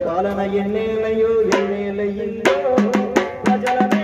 ಕಾಲನ ಎನ್ನೇಲೆಯೋ ಎನ್ನೇಲೆಯಿಂದೋ ಅಜಲನೇ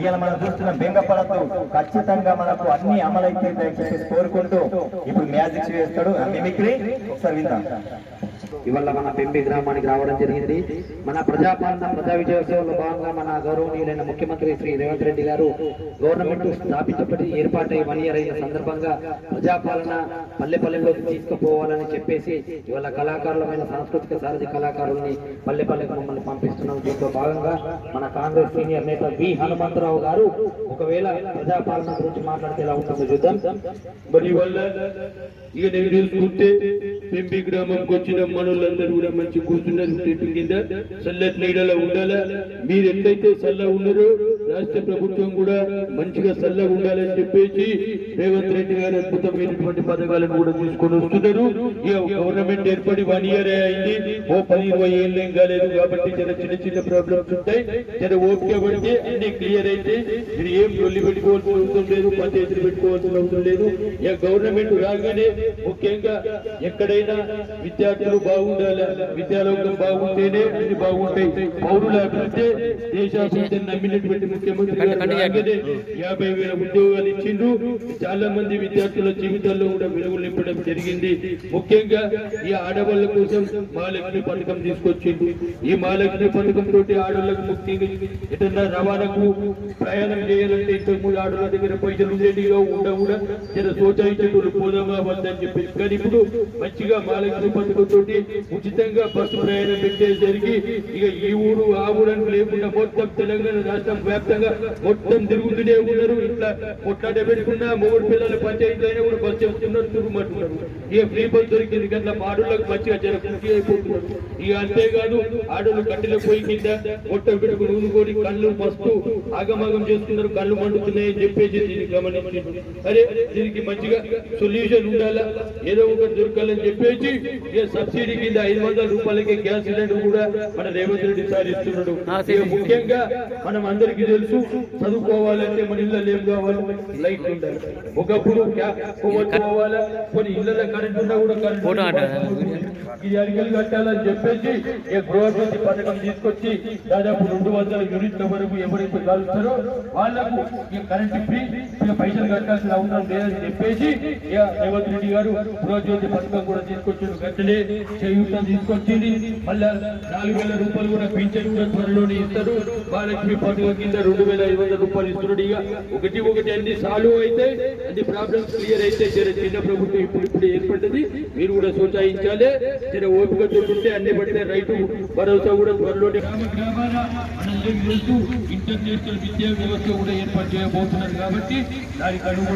ఇవాళ మనం చూస్తున్న బెంగపడతో ఖచ్చితంగా మనకు అన్ని అమలైతే చెప్పేసి కోరుకుంటూ ఇప్పుడు మ్యాజిక్ వేస్తాడు మిమిక్రీ. ఒకసారి విందాం. ఇవాళ మన పెంపి గ్రామానికి రావడం జరిగింది. మన ప్రజాపాలన ప్రజా విజయోత్సవంలో భాగంగా మన గౌరవనీయులైన ముఖ్యమంత్రి శ్రీ రేవంత్ రెడ్డి గారు గవర్నమెంట్ స్థాపించబడి ఏర్పాటై వన్ ఇయర్ అయిన సందర్భంగా ప్రజాపాలన పల్లె పల్లెల్లోకి తీసుకుపోవాలని చెప్పేసి ఇవాళ కళాకారులమైన సాంస్కృతిక సారథి కళాకారుల్ని పల్లె పల్లెకు మమ్మల్ని పంపిస్తున్నాం. దీంతో భాగంగా మన కాంగ్రెస్ సీనియర్ నేత వి. హనుమంతరావు గారు ఒకవేళ ప్రజాపాలన గురించి మాట్లాడితే ఎలా ఉంటుందో చూద్దాం. మరి వల్ల ఇక నేను చూసుకుంటే పెంపి గ్రామంకి వచ్చిన మనోళ్ళందరూ కూడా మంచి కూర్చున్నారు చెట్టు కింద చల్లటి నీడలో ఉండాలా? మీరు ఎట్లయితే చల్ల ఉన్నారో రాష్ట్ర ప్రభుత్వం కూడా మంచిగా చల్లగా ఉండాలని చెప్పేసి రేవంత్ రెడ్డి గారు అద్భుతమైనటువంటి పథకాలను కూడా తీసుకొని వస్తున్నారు. ఇక గవర్నమెంట్ ఏర్పడి వన్ ఇయర్ అయింది. ఓ పని ఇరవై ఏళ్ళు ఏం కాలేదు కాబట్టి జర చిన్న చిన్న ప్రాబ్లమ్స్ ఉంటాయి. జర ఓపిక పడితే అన్ని క్లియర్ అయితే మీరు ఏం లొల్లి పెట్టుకోవాల్సిన అవసరం లేదు పంచాయతీలు పెట్టుకోవాల్సిన అవసరం లేదు. ఇక గవర్నమెంట్ రాగానే ముఖ్యంగా ఎక్కడైనా విద్యార్థులు బాగుండాలి? విద్యాలోకం బాగుంటేనే అన్ని బాగుంటాయి. పౌరుల అభివృద్ధి దేశాభివృద్ధిని నమ్మినటువంటి ముఖ్యమంత్రి యాభై వేల ఉద్యోగాలు ఇచ్చిండ్రు చాలా మంది విద్యార్థుల జీవితాల్లో కూడా వెలుగులు నింపడం జరిగింది. ముఖ్యంగా ఈ ఆడవాళ్ళ కోసం మహాలక్ష్మి పథకం తీసుకొచ్చిండు. ఈ మహాలక్ష్మి పథకం తోటి ఆడవాళ్ళకు ముఖ్యంగా ఎటన్నా రవాణాకు ప్రయాణం చేయాలంటే ఇంతకు ముందు ఆడవాళ్ళ దగ్గర పైసలు ఉండేటిగా ఉండ కూడా జర సోచాయించేటోళ్ళు పోదామా వద్దని చెప్పేసి కానీ ఇప్పుడు మంచిగా మహాలక్ష్మి పథకం తోటి ఉచితంగా బస్సు ప్రయాణం పెట్టేసరికి ఇక ఈ ఊరు ఆ ఊరు అని లేకుండా మొత్తం తెలంగాణ రాష్ట్రం వ్యాప్తంగా వ్యాప్తంగా మొత్తం తిరుగుతూనే ఉన్నారు. ఇట్లా కొట్లాట పెట్టుకున్నా మూడు పిల్లలు పంచాయతీ అయినా కూడా బస్ చెప్తున్నారు తిరుగుమంటున్నారు ఇక ఫ్రీ బస్ దొరికింది కదా ఆడోళ్ళకి మంచిగా జర కృషి అయిపోతున్నారు. ఇక అంతేకాదు ఆడోళ్ళు కట్టెల పోయి కింద మొట్టం పెట్టుకుని ఊనుకొని కళ్ళు మస్తు ఆగమాగం చేస్తున్నారు కళ్ళు మండుతున్నాయి అని చెప్పేసి దీన్ని గమనించి అరే దీనికి మంచిగా సొల్యూషన్ ఉండాలా? ఏదో ఒకటి దొరకాలని చెప్పేసి ఇక సబ్సిడీ కింద ఐదు వందల రూపాయలకి గ్యాస్ సిలిండర్ కూడా మన రేవంత్ రెడ్డి సార్ ఇస్తున్నాడు. ముఖ్యంగా మనం అందరికీ తెలుసు. చదువుకోవాలంటే మన ఇళ్ళ ఏం కావాలి? లైట్ ఉండాలి. ఒకప్పుడు పోవాలా. కొన్ని ఇళ్ళ కరెంట్ ఉన్నా కూడా కరెంట్ ఇది అడిగలు కట్టాలని చెప్పేసి ఈ గృహజ్యోతి పథకం తీసుకొచ్చి దాదాపు రెండు వందల యూనిట్ల వరకు ఎవరైతే కాలుస్తారో వాళ్ళకు కరెంట్ ఫ్రీ ఇక పైసలు కట్టాల్సిన అవసరం లేదని చెప్పేసి రేవంత్ రెడ్డి గారు గృహజ్యోతి పథకం కూడా తీసుకొచ్చారు. గట్టలే చేయూతం తీసుకొచ్చింది. మళ్ళా నాలుగు వేల రూపాయలు కూడా పింఛన్ కూడా త్వరలోనే ఇస్తారు. మహాలక్ష్మి పథకం కింద రెండు వేల ఐదు వందల రూపాయలు ఇస్తున్నాడు ఇక. ఒకటి ఒకటి అన్ని సాల్వ్ అయితే అన్ని ప్రాబ్లమ్స్ క్లియర్ అయితే చిన్న ప్రభుత్వం ఇప్పుడు ఇప్పుడు ఏర్పడ్డది. మీరు కూడా సోచాయించాలి. జర ఓపిక దొరుకుంటే అన్ని పడితే రైతు భరోసా కూడా త్వరలోనే గ్రామ గ్రామాల ఇంటర్నేషనల్ విద్యా వ్యవస్థ కూడా ఏర్పాటు చేయబోతున్నారు కాబట్టి దానికి అనుగుణంగా